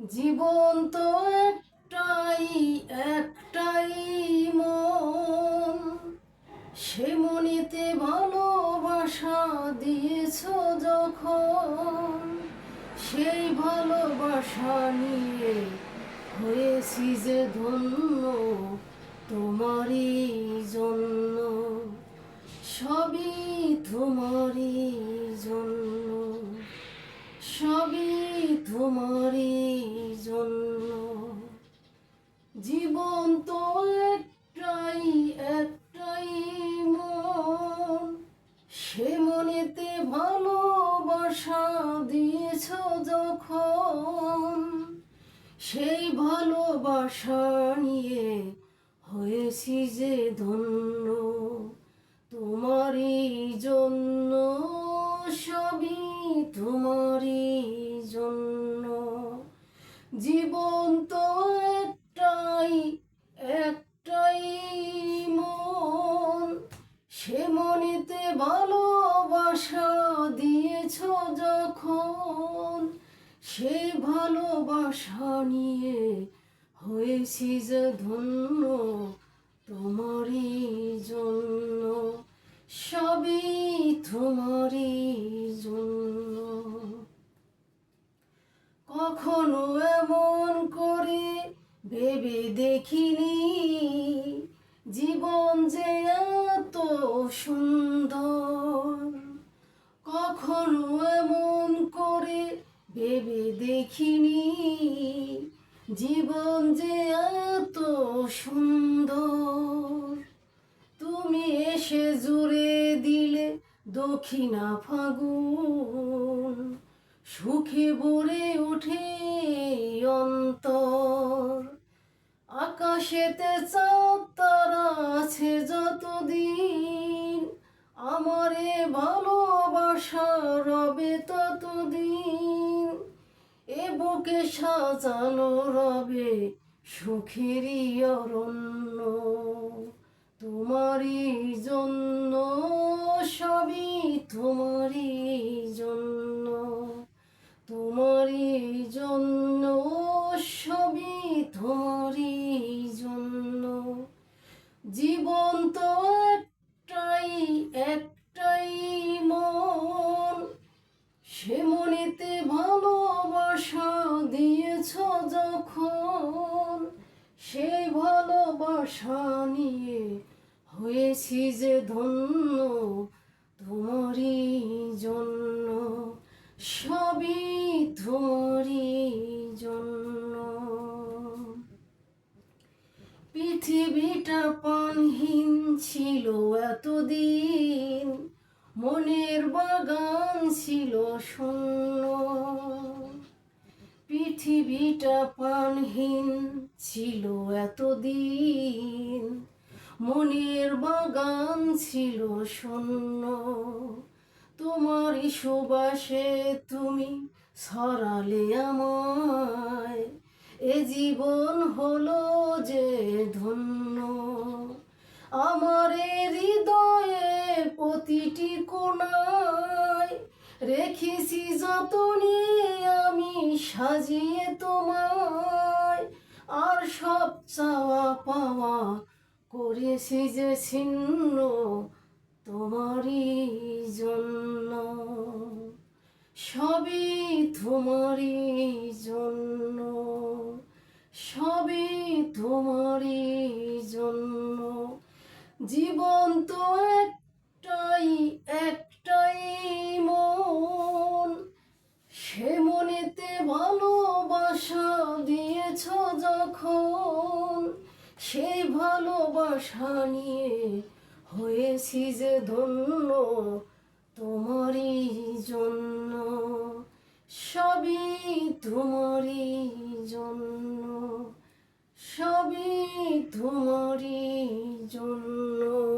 জীবন তো একটাই একটাই মন। সে মনেতে ভালোবাসা দিয়েছ যখন, সেই ভালোবাসা নিয়ে হয়েছি যে ধন্য তোমারই জন্য। সবই তোমারই জন্য, সবই তোমারই জীবন তো একটাই একটাই মন। সে মনেতে ভালোবাসা দিয়েছ যখন, সেই ভালোবাসা নিয়ে হয়েছি যে ধন্য। তোমারই জন্য সবই তোমারই জন্য। জীবন সে মনেতে ভালোবাসা দিয়েছ যখন সেই ভালোবাসা নিয়ে হয়েছি যে ধন্য তোমারই জন্য, সবই তোমারই জন্য। কখনো এমন করে ভেবে দেখিনি, জীবন যে সুন্দর। কখনো এমন করে ভেবে দেখিনি। জীবন যে এত সুন্দর। তুমি এসে জুড়ে দিলে দক্ষিণা ফাগুন। সুখে ভরে ওঠে অন্তর। আকাশেতে চাঁদ আমারে ভালোবাসা রবে ততদিন। এ বুকে সাজানো রবে সুখেরই অরণ্য। তোমারই জন্য, সবই তোমারই জন্য। তোমারই জন্য, সবই তোমারই জন্য। জীবন তো একটাই একটাই মন। সে মনেতে ভালোবাসা দিয়েছ যখন, সেই ভালোবাসা নিয়ে হয়েছি যে ধন্য তোমারই জন্য। সবই তোমারই জন্য। পৃথিবীটা পানহীন ছিল এতদিন। মনের বাগান ছিল শূন্য। পৃথিবীটা পানহীন ছিল এতদিন। মনের বাগান ছিল শূন্য। তোমার সুবাসে তুমি সরালে আমায়। এ জীবন হলো যে ধন্য। আমার হৃদয়ে প্রতিটি কোণায় রেখেছি যতনে আমি সাজিয়ে তোমায়। আর সব চাওয়া পাওয়া করেছি যে ছিন্ন তোমারই জন্য। সবই তোমারই তোমারই জন্য। জীবন তো একটাই একটাই মন। সে মনেতে ভালোবাসা দিয়েছ যখন। সেই ভালোবাসা নিয়ে হয়েছি যে ধন্য তোমারই জন্য। সবই তোমারই সবই তোমারই জন্য।